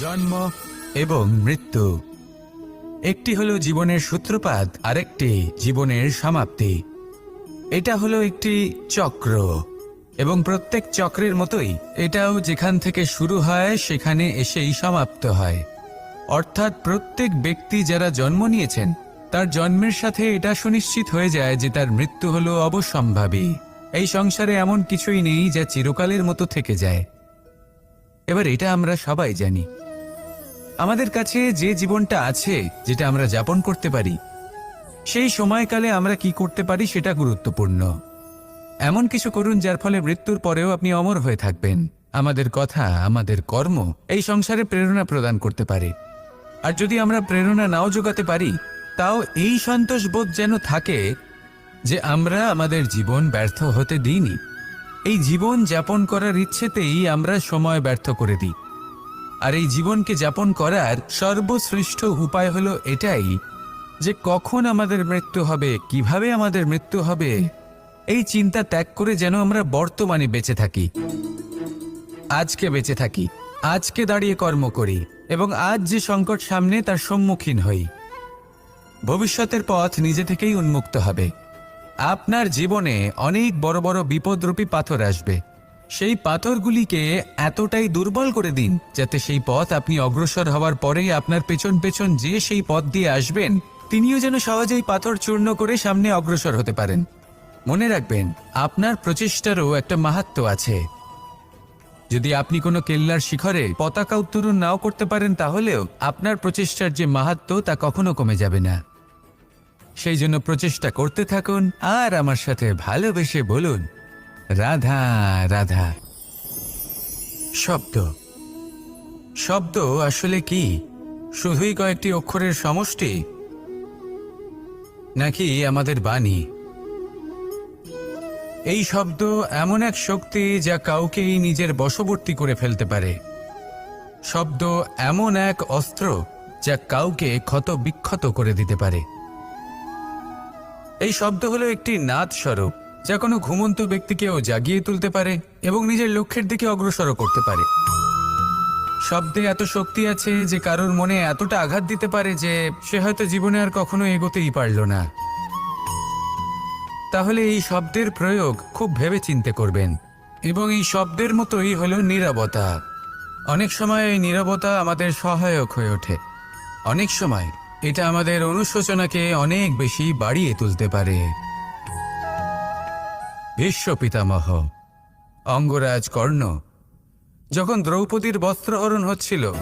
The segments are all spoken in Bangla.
জন্ম এবং মৃত্যু। একটি হলো জীবনের সূত্রপাত, আরেকটি জীবনের সমাপ্তি। এটা হলো একটি চক্র, এবং প্রত্যেক চক্রের মতোই এটাও যেখান থেকে শুরু হয়, সেখানে এসেই সমাপ্ত হয়। অর্থাৎ প্রত্যেক ব্যক্তি যারা জন্ম নিয়েছেন, তার জন্মের সাথে এটা সুনিশ্চিত হয়ে যায় যে তার মৃত্যু হলো অবসম্ভাবী। এই সংসারে এমন কিছুই নেই যা চিরকালের মতো থেকে যায়। এবার এটা আমরা সবাই জানি। আমাদের কাছে যে জীবনটা আছে, যেটা আমরা যাপন করতে পারি, সেই সময়কালে আমরা কি করতে পারি সেটা গুরুত্বপূর্ণ। এমন কিছু করুন যার ফলে মৃত্যুর পরেও আপনি অমর হয়ে থাকবেন। আমাদের কথা, আমাদের কর্ম এই সংসারে প্রেরণা প্রদান করতে পারে। আর যদি আমরা প্রেরণা নাও যোগাতে পারি, তাও এই সন্তোষ বোধ যেন থাকে যে আমরা আমাদের জীবন ব্যর্থ হতে দিইনি। এই জীবন যাপন করার ইচ্ছেতেই আমরা সময় ব্যর্থ করে দিই। আর এই জীবনকে যাপন করার সর্বশ্রেষ্ঠ উপায় হলো এটাই যে কখন আমাদের মৃত্যু হবে, কীভাবে আমাদের মৃত্যু হবে, এই চিন্তা ত্যাগ করে যেন আমরা বর্তমানে বেঁচে থাকি। আজকে বেঁচে থাকি, আজকে দাঁড়িয়ে কর্ম করি এবং আজ যে সংকট সামনে তার সম্মুখীন হই। ভবিষ্যতের পথ নিজে থেকেই উন্মুক্ত হবে। আপনার জীবনে অনেক বড় বড় বিপদরূপী পাথর আসবে। সেই পাথরগুলিকে এতটাই দুর্বল করে দিন, যাতে সেই পথ আপনি অগ্রসর হওয়ার পরেই আপনার পেছন পেছন যে সেই পথ দিয়ে আসবেন, তিনিও যেন সহজেই পাথর চূর্ণ করে সামনে অগ্রসর হতে পারেন। মনে রাখবেন, আপনার প্রচেষ্টারও একটা মাহাত্ম আছে। যদি আপনি কোনো কেল্লার শিখরে পতাকা উত্তোলন নাও করতে পারেন, তাহলেও আপনার প্রচেষ্টার যে মাহাত্ম তা কখনো কমে যাবে না। সেই জন্য প্রচেষ্টা করতে থাকুন আর আমার সাথে ভালোবেসে বলুন। রাধা রাধা। শব্দ। শব্দ আসলে কি? শুধুই কয়েকটি অক্ষরের সমষ্টি? নাকি আমাদের বাণী? এই শব্দ এমন এক শক্তি যা কাউকেই নিজের বশবর্তী করে ফেলতে পারে। শব্দ এমন এক অস্ত্র যা কাউকে ক্ষত বিক্ষত করে দিতে পারে। এই শব্দ হলো একটি নাদ স্বরূপ যা কোনো ঘুমন্ত ব্যক্তিকেও জাগিয়ে তুলতে পারে এবং নিজের লক্ষ্যের দিকে অগ্রসর করতে পারে। শব্দে এত শক্তি আছে যে কারোর মনে এতটা আঘাত দিতে পারে যে সে হয়তো জীবনে আর কখনো এগোতেই পারল না। তাহলে এই শব্দের প্রয়োগ খুব ভেবে চিন্তে করবেন। এবং এই শব্দের মতোই হলো নীরবতা। অনেক সময় এই নীরবতা আমাদের সহায়ক হয়ে ওঠে। অনেক সময় এটা আমাদের অনুশোচনাকে অনেক বেশি বাড়িয়ে তুলতে পারে। ভীষ্ম পিতামহ অঙ্গরাজ কর্ণ, যখন দ্রৌপদীর বস্ত্রহরণ হচ্ছিল,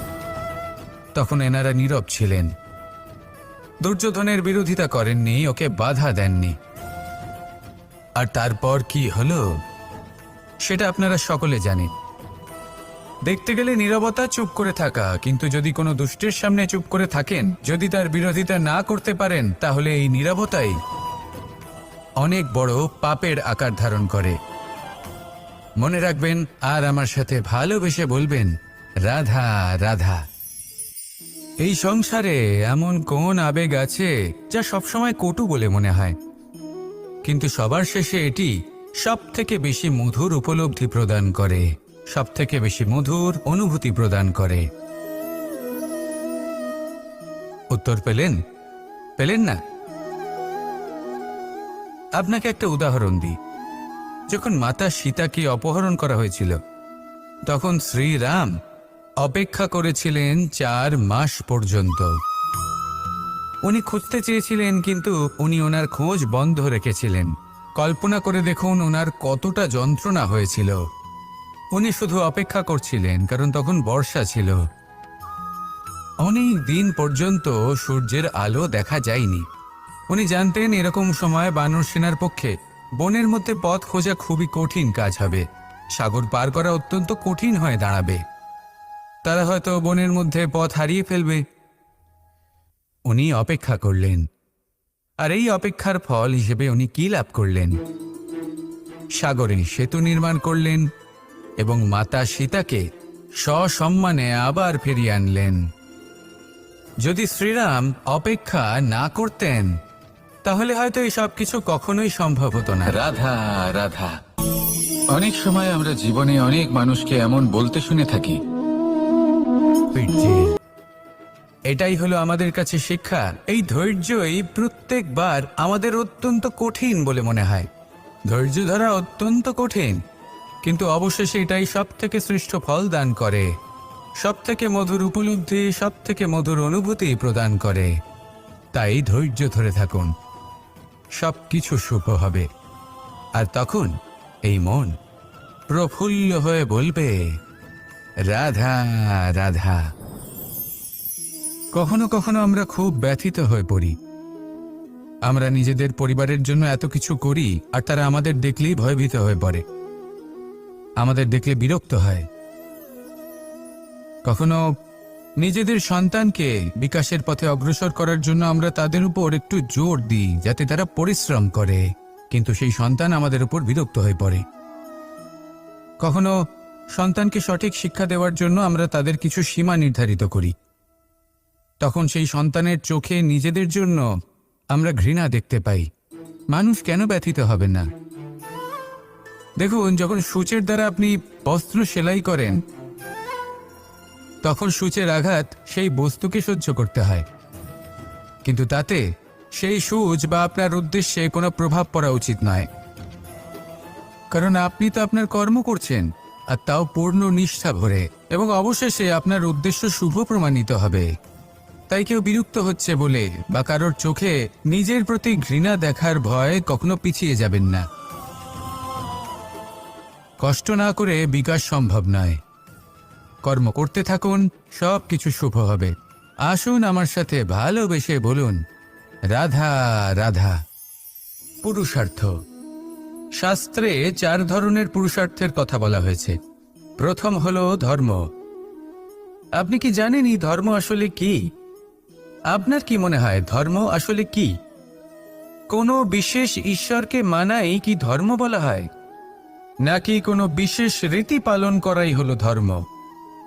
তখন এনারা নীরব ছিলেন। দুর্যোধনের বিরোধিতা করেননি, ওকে বাধা দেননি। আর তারপর কি হলো, সেটা আপনারা সকলে জানেন। দেখতে গেলে নীরবতা চুপ করে থাকা, কিন্তু যদি কোনো দুষ্টের সামনে চুপ করে থাকেন, যদি তার বিরোধিতা না করতে পারেন, তাহলে এই নীরবতাই অনেক বড় পাপের আকার ধারণ করে। মনে রাখবেন, আর আমার সাথে ভালোবেসে বলবেন, রাধা রাধা। এই সংসারে এমন কোন আবেগ আছে যা সবসময় কটু বলে মনে হয়। কিন্তু সবার শেষে এটি সব থেকে বেশি মধুর উপলব্ধি প্রদান করে সব থেকে বেশি মধুর অনুভূতি প্রদান করে। উত্তর পেলেন? পেলেন না? আপনাকে একটা উদাহরণ দিই। যখন মাতা সীতাকে অপহরণ করা হয়েছিল, তখন শ্রীরাম অপেক্ষা করেছিলেন চার মাস পর্যন্ত। উনি খুঁজতে চেয়েছিলেন, কিন্তু উনি ওনার খোঁজ বন্ধ রেখেছিলেন। কল্পনা করে দেখুন ওনার কতটা যন্ত্রণা হয়েছিল। উনি শুধু অপেক্ষা করছিলেন, কারণ তখন বর্ষা ছিল। অনেক দিন পর্যন্ত সূর্যের আলো দেখা যায়নি। উনি জানতেন এরকম সময় বানর সেনার পক্ষে বনের মধ্যে পথ খোঁজা খুবই কঠিন কাজ হবে। সাগর পার করা অত্যন্ত কঠিন হয়ে দাঁড়াবে। তারা হয়তো বনের মধ্যে পথ হারিয়ে ফেলবে। উনি অপেক্ষা করলেন। আর এই অপেক্ষার ফল হিসেবে উনি কি লাভ করলেন? সাগরে সেতু নির্মাণ করলেন এবং মাতা সীতাকে সসম্মানে আবার ফিরিয়ে আনলেন। যদি শ্রীরাম অপেক্ষা না করতেন তাহলে হয়তো এই সব কিছু কখনোই সম্ভব হতো না। রাধা রাধা। অনেক সময় আমরা জীবনে অনেক মানুষকে এমন বলতে শুনে থাকি। এটাই হলো আমাদের কাছে শিক্ষা। এই ধৈর্যই প্রত্যেকবার আমাদের অত্যন্ত কঠিন বলে মনে হয়। ধৈর্য ধরা অত্যন্ত কঠিন। কিন্তু অবশেষে এটাই সব থেকে শ্রেষ্ঠ ফল দান করে। সব থেকে মধুর উপলব্ধি সব থেকে মধুর অনুভূতি প্রদান করে। তাই ধৈর্য ধরে থাকুন। সব কিছু শুভ হবে। আর তখন এই মন প্রফুল্ল হয়ে বলবে, রাধা রাধা। কখনো কখনো আমরা খুব ব্যথিত হয়ে পড়ি। আমরা নিজেদের পরিবারের জন্য এত কিছু করি আর তারা আমাদের দেখলেই ভয়ভীত হয়ে পড়ে। আমাদের দেখলে বিরক্ত হয়। কখনো নিজেদের সন্তানকে বিকাশের পথে অগ্রসর করার জন্য আমরা তাদের উপর একটু জোর দিই, যাতে তারা পরিশ্রম করে। কিন্তু সেই সন্তান আমাদের উপর বিরক্ত হয়ে পড়ে। কখনো সন্তানকে সঠিক শিক্ষা দেওয়ার জন্য আমরা তাদের কিছু সীমা নির্ধারিত করি। তখন সেই সন্তানের চোখে নিজেদের জন্য আমরা ঘৃণা দেখতে পাই। মানুষ কেন ব্যথিত হবে না? দেখুন, যখন সূচের দ্বারা আপনি বস্ত্র সেলাই করেন তখন সূচের আঘাত সেই বস্তুকে সহ্য করতে হয়। কিন্তু তাতে সেই সূচ বা আপনার উদ্দেশ্যে কোনো প্রভাব পড়া উচিত নয়। কারণ আপনি তো আপনার কর্ম করছেন, আর তাও পূর্ণ নিষ্ঠা ভরে, এবং অবশেষে আপনার উদ্দেশ্য শুভ প্রমাণিত হবে। তাই কেউ বিরক্ত হচ্ছে বলে বা কারোর চোখে নিজের প্রতি ঘৃণা দেখার ভয় কখনো পিছিয়ে যাবেন না। কষ্ট না করে বিকাশ সম্ভব নয়। কর্ম করতে থাকুন সব কিছু শুভ হবে। আসুন আমার সাথে ভালোবেসে বলুন, রাধা রাধা, পুরুষার্থ। শাস্ত্রে চার ধরনের পুরুষার্থের কথা বলা হয়েছে। প্রথম হল ধর্ম। আপনি কি জানেন এই ধর্ম আসলে কি? আপনার কি মনে হয় ধর্ম আসলে কি? কোনো বিশেষ ঈশ্বরকে মানাই কি ধর্ম বলা হয়? নাকি কোনো বিশেষ রীতি পালন করাই হলো ধর্ম?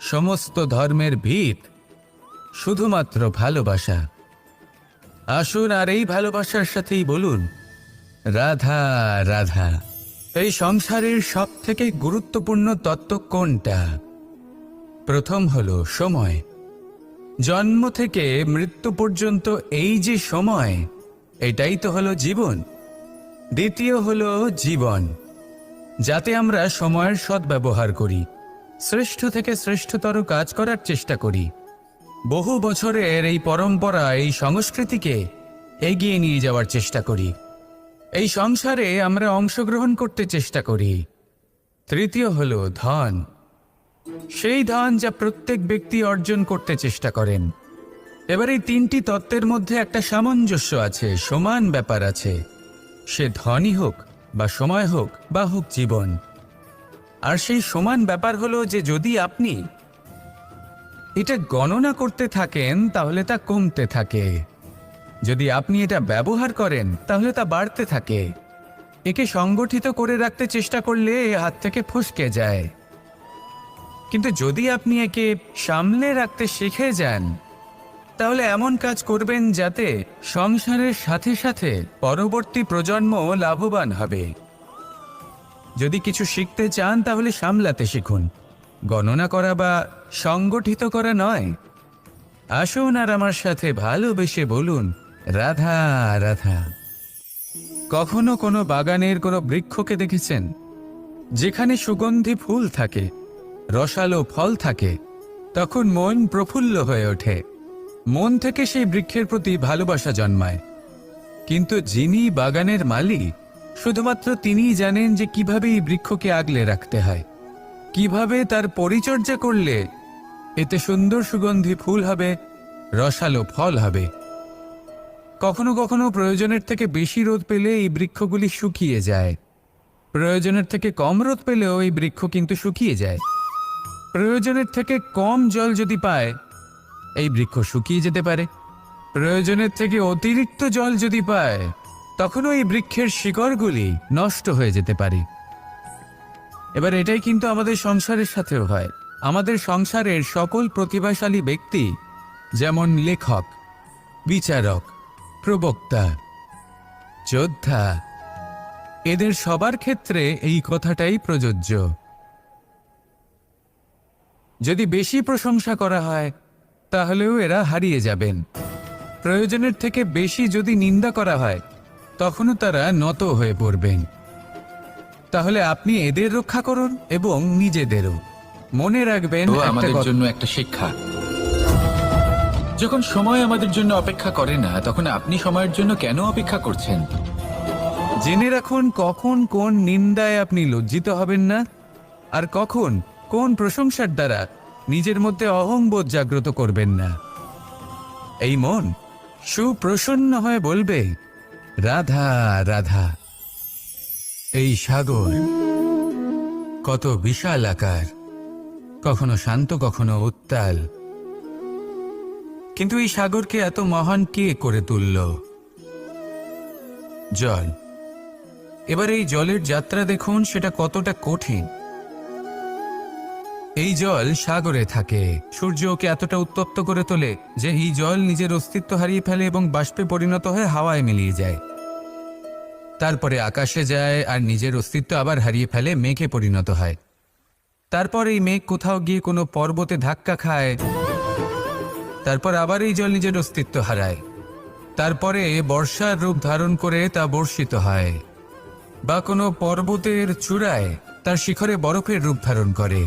সমস্ত ধর্মের ভিত, শুধুমাত্র ভালোবাসা। আসুন আর এই ভালোবাসার সাথেই বলুন, রাধা রাধা, এই সংসারের সব থেকে গুরুত্বপূর্ণ তত্ত্ব কোনটা? প্রথম হলো সময়। জন্ম থেকে মৃত্যু পর্যন্ত এই যে সময়, এটাই তো হলো জীবন। দ্বিতীয় হলো জীবন, যাতে আমরা সময়ের সদ্ব্যবহার করি। শ্রেষ্ঠ থেকে শ্রেষ্ঠতর কাজ করার চেষ্টা করি। বহু বছরের এই পরম্পরা এই সংস্কৃতিকে এগিয়ে নিয়ে যাওয়ার চেষ্টা করি। এই সংসারে আমরা অংশগ্রহণ করতে চেষ্টা করি। তৃতীয় হলো ধন। সেই ধন যা প্রত্যেক ব্যক্তি অর্জন করতে চেষ্টা করেন। এবার এই তিনটি তত্ত্বের মধ্যে একটা সামঞ্জস্য আছে, সমান ব্যাপার আছে। সে ধনই হোক বা সময় হোক বা হোক জীবন। আর সেই সমান ব্যাপার হলো যে যদি আপনি এটা গণনা করতে থাকেন, তাহলে তা কমতে থাকে। যদি আপনি এটা ব্যবহার করেন, তাহলে তা বাড়তে থাকে। একে সংগঠিত করে রাখতে চেষ্টা করলে এ হাত থেকে ফসকে যায়। কিন্তু যদি আপনি একে সামলে রাখতে শিখে যান, তাহলে এমন কাজ করবেন যাতে সংসারের সাথে সাথে পরবর্তী প্রজন্ম লাভবান হবে। যদি কিছু শিখতে চান, তাহলে সামলাতে শিখুন। গণনা করা বা সংগঠিত করা নয়। আসুন আর আমার সাথে ভালোবেসে বলুন, রাধা রাধা। কখনো কোনো বাগানের কোনো বৃক্ষকে দেখেছেন? যেখানে সুগন্ধি ফুল থাকে, রসালো ফল থাকে, তখন মন প্রফুল্ল হয়ে ওঠে। মন থেকে সেই বৃক্ষের প্রতি ভালোবাসা জন্মায়। কিন্তু যিনি বাগানের মালিক শুধুমাত্র তিনিই জানেন যে কীভাবে এই বৃক্ষকে আগলে রাখতে হয়। কীভাবে তার পরিচর্যা করলে এতে সুন্দর সুগন্ধি ফুল হবে, রসালো ফল হবে। কখনো কখনো প্রয়োজনের থেকে বেশি রোদ পেলে এই বৃক্ষগুলি শুকিয়ে যায়। প্রয়োজনের থেকে কম রোদ পেলেও এই বৃক্ষ কিন্তু শুকিয়ে যায়। প্রয়োজনের থেকে কম জল যদি পায়, এই বৃক্ষ শুকিয়ে যেতে পারে। প্রয়োজনের থেকে অতিরিক্ত জল যদি পায় তখনও ওই বৃক্ষের শিকড়গুলি নষ্ট হয়ে যেতে পারে। এবার এটাই কিন্তু আমাদের সংসারের সাথেও হয়। আমাদের সংসারের সকল প্রতিভাশালী ব্যক্তি, যেমন লেখক, বিচারক, প্রবক্তা, যোদ্ধা, এদের সবার ক্ষেত্রে এই কথাটাই প্রযোজ্য। যদি বেশি প্রশংসা করা হয়, তাহলেও এরা হারিয়ে যাবেন। প্রয়োজনের থেকে বেশি যদি নিন্দা করা হয় তখনও তারা নত হয়ে পড়বেন। তাহলে আপনি এদের রক্ষা করুন এবং নিজেদেরও। মনে রাখবেন একটা আমাদের কথা- জন্য একটা শিক্ষা। যখন সময় আমাদের জন্য অপেক্ষা করে না তখন আপনি সময়ের জন্য কেন অপেক্ষা করছেন? জেনে রাখুন কখন কোন নিন্দায় আপনি লজ্জিত হবেন না? আর কখন কোন প্রশংসার দ্বারা নিজের মধ্যে অহংবোধ জাগ্রত করবেন না? এই মন সুপ্রসন্ন হয়ে বলবে রাধা রাধা। এই সাগর কত বিশাল আকার। কখনো শান্ত, কখনো উত্তাল। কিন্তু এই সাগরকে এত মহান কে করে তুলল? জল। এবার এই জলের যাত্রা দেখুন, সেটা কতটা কঠিন। এই জল সাগরে থাকে। সূর্য ওকে এতটা উত্তপ্ত করে তোলে যে এই জল নিজের অস্তিত্ব হারিয়ে ফেলে এবং বাষ্পে পরিণত হয়ে হাওয়ায় মিলিয়ে যায়। তারপরে আকাশে যায় আর নিজের অস্তিত্ব আবার হারিয়ে ফেলে মেঘে পরিণত হয়। তারপর এই মেঘ কোথাও গিয়ে কোনো পর্বতে ধাক্কা খায়। তারপর আবার এই জল নিজের অস্তিত্ব হারায়। তারপরে বর্ষার রূপ ধারণ করে তা বর্ষিত হয়। বা কোনো পর্বতের চূড়ায় তার শিখরে বরফের রূপ ধারণ করে।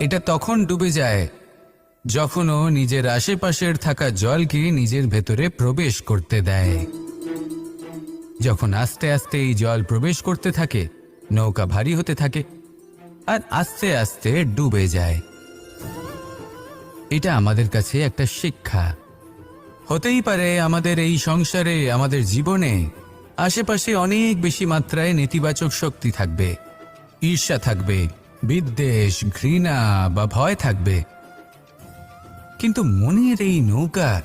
এটা তখন ডুবে যায় যখন ও নিজের আশেপাশের থাকা জলকে নিজের ভেতরে প্রবেশ করতে দেয়। যখন আস্তে আস্তে এই জল প্রবেশ করতে থাকে, নৌকা ভারী হতে থাকে, আর আস্তে আস্তে ডুবে যায়। এটা আমাদের কাছে একটা শিক্ষা। হতেই পারে আমাদের এই সংসারে, আমাদের জীবনে আশেপাশে অনেক বেশি মাত্রায় নেতিবাচক শক্তি থাকবে, ঈর্ষা থাকবে বিদ্বেষ, ঘৃণা বা ভয় থাকবে। কিন্তু মনের এই নৌকা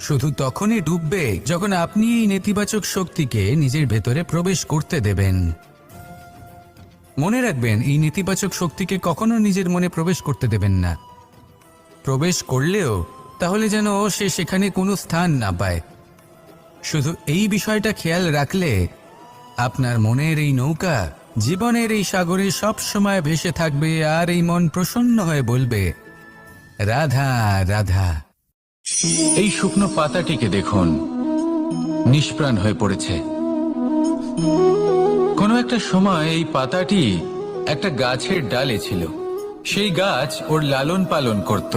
শুধু তখনই ডুববে যখন আপনি এই নেতিবাচক শক্তিকে নিজের ভেতরে প্রবেশ করতে দেবেন। মনে রাখবেন, এই নেতিবাচক শক্তিকে কখনো নিজের মনে প্রবেশ করতে দেবেন না। প্রবেশ করলেও তাহলে যেন সে সেখানে কোনো স্থান না পায়। শুধু এই বিষয়টা খেয়াল রাখলে আপনার মনের এই নৌকা জীবনের এই সাগরে সব সময় ভেসে থাকবে আর এই মন প্রসন্ন হয়ে বলবে, রাধা রাধা। এই শুকনো পাতাটিকে দেখুন, নিষ্প্রাণ হয়ে পড়েছে। কোনো একটা সময় এই পাতাটি একটা গাছের ডালে ছিল। সেই গাছ ওর লালন পালন করত।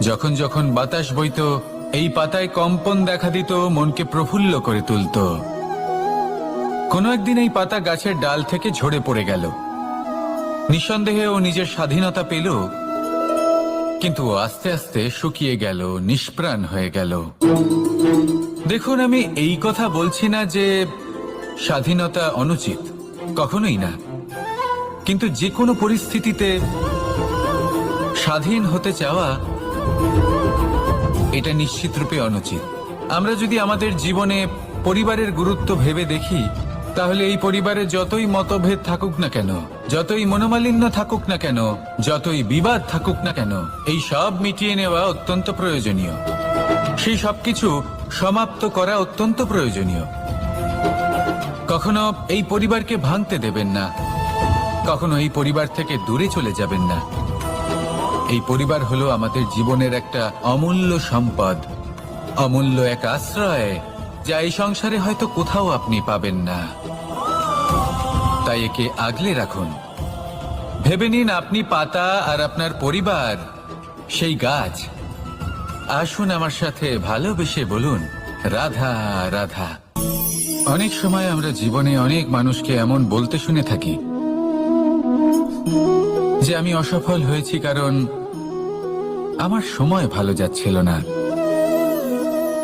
যখন যখন বাতাস বইত, এই পাতায় কম্পন দেখা দিত, মনকে প্রফুল্ল করে তুলত। কোনো একদিন এই পাতা গাছের ডাল থেকে ঝরে পড়ে গেল। নিঃসন্দেহে ও নিজের স্বাধীনতা পেল, কিন্তু আস্তে আস্তে শুকিয়ে গেল, নিষ্প্রাণ হয়ে গেল। দেখুন, আমি এই কথা বলছি না যে স্বাধীনতা অনুচিত, কখনোই না। কিন্তু যে কোনো পরিস্থিতিতে স্বাধীন হতে চাওয়া, এটা নিশ্চিত রূপে অনুচিত। আমরা যদি আমাদের জীবনে পরিবারের গুরুত্ব ভেবে দেখি তাহলে এই পরিবারে যতই মতভেদ থাকুক না কেন, যতই মনোমালিন্য থাকুক না কেন, যতই বিবাদ থাকুক না কেন, এই সব মিটিয়ে নেওয়া অত্যন্ত প্রয়োজনীয়। সেই সবকিছু সমাপ্ত করা অত্যন্ত প্রয়োজনীয়। কখনো এই পরিবারকে ভাঙতে দেবেন না। কখনো এই পরিবার থেকে দূরে চলে যাবেন না। এই পরিবার হলো আমাদের জীবনের একটা অমূল্য সম্পদ, অমূল্য এক আশ্রয় যা এই সংসারে হয়তো কোথাও আপনি পাবেন না। তাই একে আগলে রাখুন। ভেবে নিন আপনি পাতা আর আপনার পরিবার, সেই গাছ। আসুন আমার সাথে ভালোবেসে বলুন, রাধা রাধা। অনেক সময় আমরা জীবনে অনেক মানুষকে এমন বলতে শুনে থাকি, যে আমি অসফল হয়েছি কারণ আমার সময় ভালো যাচ্ছিল না।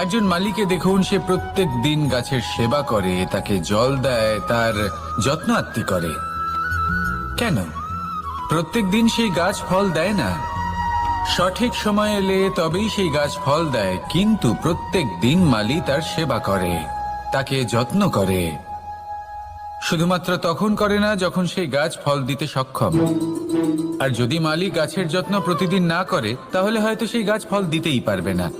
একজন মালিকে দেখুন, সে প্রত্যেক দিন গাছের সেবা করে, তাকে জল দেয়, তার যত্ন আত্মি করে। কেন? প্রত্যেক দিন সেই গাছ ফল দেয় না। সঠিক সময় এলে তবেই সেই গাছ ফল দেয়, কিন্তু প্রত্যেক দিন মালি তার সেবা করে, তাকে যত্ন করে। শুধুমাত্র তখন করে না, যখন সেই গাছ ফল দিতে সক্ষম। আর যদি মালি গাছের যত্ন প্রতিদিন না করে, তাহলে হয়তো সেই গাছ ফল দিতেই পারবে না।